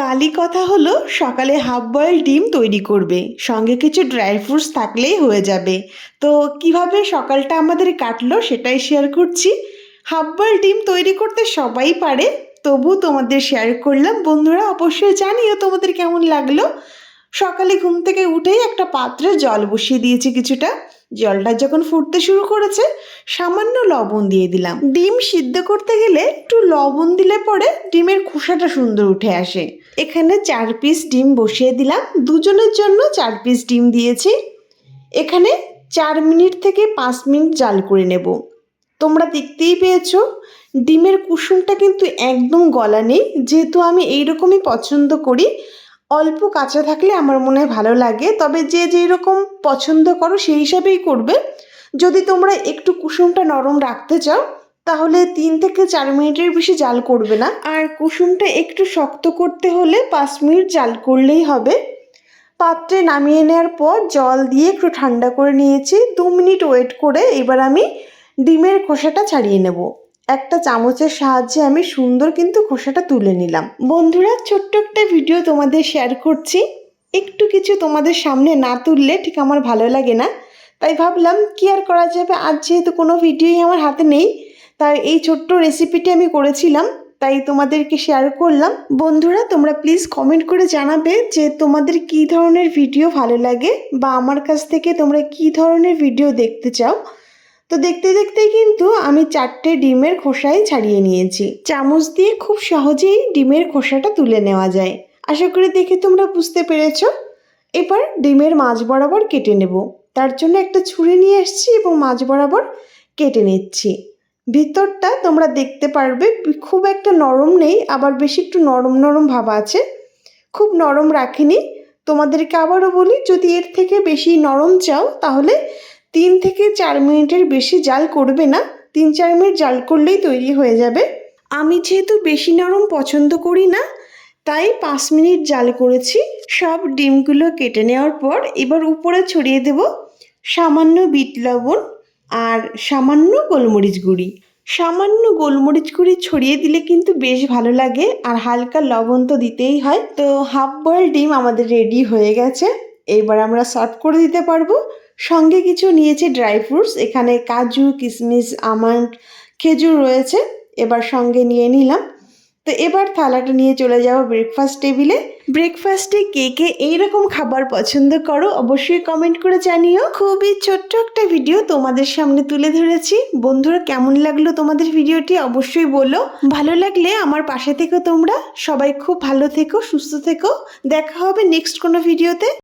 কালি কথা হলো, সকালে হাফ বয়েল ডিম তৈরি করবে। সঙ্গে কিছু ড্রাই ফ্রুটস থাকলেই হয়ে যাবে। তো কীভাবে সকালটা আমাদের কাটলো সেটাই শেয়ার করছি। হাফ বয়েল ডিম তৈরি করতে সবাই পারে তবু তোমাদের শেয়ার করলাম। বন্ধুরা, অবশ্যই জানিও তোমাদের কেমন লাগল। সকালে ঘুম থেকে উঠেই একটা পাত্রে জল বসিয়ে দিয়েছি কিছুটা। জলটা যখন ফুটতে শুরু করেছে, সামান্য লবণ দিয়ে দিলাম। ডিম সিদ্ধ করতে গেলে একটু লবণ দিলে পরে ডিমের খোসাটা সুন্দর উঠে আসে। এখানে চার পিস ডিম বসিয়ে দিলাম। দুজনের জন্য চার পিস ডিম দিয়েছি। এখানে চার মিনিট থেকে পাঁচ মিনিট জাল করে নেব। তোমরা দেখতেই পেয়েছ, ডিমের কুসুমটা কিন্তু একদম গলা নেই। যেহেতু আমি এইরকমই পছন্দ করি অল্প কাঁচা থাকলে আমার মনে হয় ভালো লাগে। তবে যে যেই রকম পছন্দ করো সেই হিসাবেই করবে। যদি তোমরা একটু কুসুমটা নরম রাখতে চাও, তাহলে তিন থেকে চার মিনিটের বেশি জাল করবে না। আর কুসুমটা একটু শক্ত করতে হলে পাঁচ মিনিট জাল করলেই হবে। পাত্রে নামিয়ে নেওয়ার পর জল দিয়ে একটু ঠান্ডা করে নিয়েছি। দু মিনিট ওয়েট করে এবার আমি ডিমের খোসাটা ছাড়িয়ে নেব। একটা চামচের সাহায্যে আমি সুন্দর কিন্তু খোসাটা তুলে নিলাম। বন্ধুরা, ছোট্ট একটা ভিডিও তোমাদের শেয়ার করছি। একটু কিছু তোমাদের সামনে না তুললে ঠিক আমার ভালো লাগে না। তাই ভাবলাম, কি আর করা যাবে? আজ যেহেতু কোনো ভিডিওই আমার হাতে নেই, তাই এই ছোট্ট রেসিপিটি আমি করেছিলাম, তাই তোমাদেরকে শেয়ার করলাম। বন্ধুরা, তোমরা প্লিজ কমেন্ট করে জানাবে যে তোমাদের কি ধরনের ভিডিও ভালো লাগে, বা আমার কাছ থেকে তোমরা কি ধরনের ভিডিও দেখতে চাও। তো দেখতে দেখতে কিন্তু আমি চারটে ডিমের খোসাই ছাড়িয়ে নিয়েছি। চামচ দিয়ে খুব সহজেই ডিমের খোসাটা তুলে নেওয়া যায়। আশা করি দেখে তোমরা বুঝতে পেরেছ। এবার ডিমের মাঝ বরাবর কেটে নেব। তার জন্য একটা ছুরি নিয়ে এসেছি এবং মাঝ বরাবর কেটে নিচ্ছি। ভিতরটা তোমরা দেখতে পারবে, খুব একটা নরম নেই, আবার বেশি একটু নরম নরম ভাব আছে। খুব নরম রাখিনি। তোমাদেরকে আবারও বলি, যদি এর থেকে বেশি নরম চাও, তাহলে তিন থেকে চার মিনিটের বেশি জাল করবে না, তিন চার মিনিট জাল করলেই তৈরি হয়ে যাবে। আমি যেহেতু বেশি নরম পছন্দ করি না, তাই পাঁচ মিনিট জাল করেছি। সব ডিমগুলো কেটে নেওয়ার পর এবার উপরে ছড়িয়ে দেব সামান্য বিট লবণ আর সামান্য গোলমরিচ গুঁড়ি। সামান্য গোলমরিচ গুঁড়ি ছড়িয়ে দিলে কিন্তু বেশ ভালো লাগে আর হালকা লবণ তো দিতেই হয়। তো হাফ বয়েল ডিম আমাদের রেডি হয়ে গেছে। এবার আমরা সার্ভ করে দিতে পারব। সঙ্গে কিছু নিয়েছি ড্রাই ফ্রুটস। এখানে কাজু কিশমিশ আমন্ড, খেজুর রয়েছে। এবার সঙ্গে নিয়ে নিলাম। তো এবার থালাটা নিয়ে চলে যাব ব্রেকফাস্ট টেবিলে ব্রেকফাস্টে কে কে এইরকম খাবার পছন্দ করো অবশ্যই কমেন্ট করে জানিও। খুবই ছোট্ট একটা ভিডিও তোমাদের সামনে তুলে ধরেছি। বন্ধুরা, কেমন লাগল তোমাদের ভিডিওটি অবশ্যই বলো। ভালো লাগলে আমার পাশে থেকো তোমরা। সবাই খুব ভালো থেকো, সুস্থ থেকো। দেখা হবে নেক্সট কোনো ভিডিওতে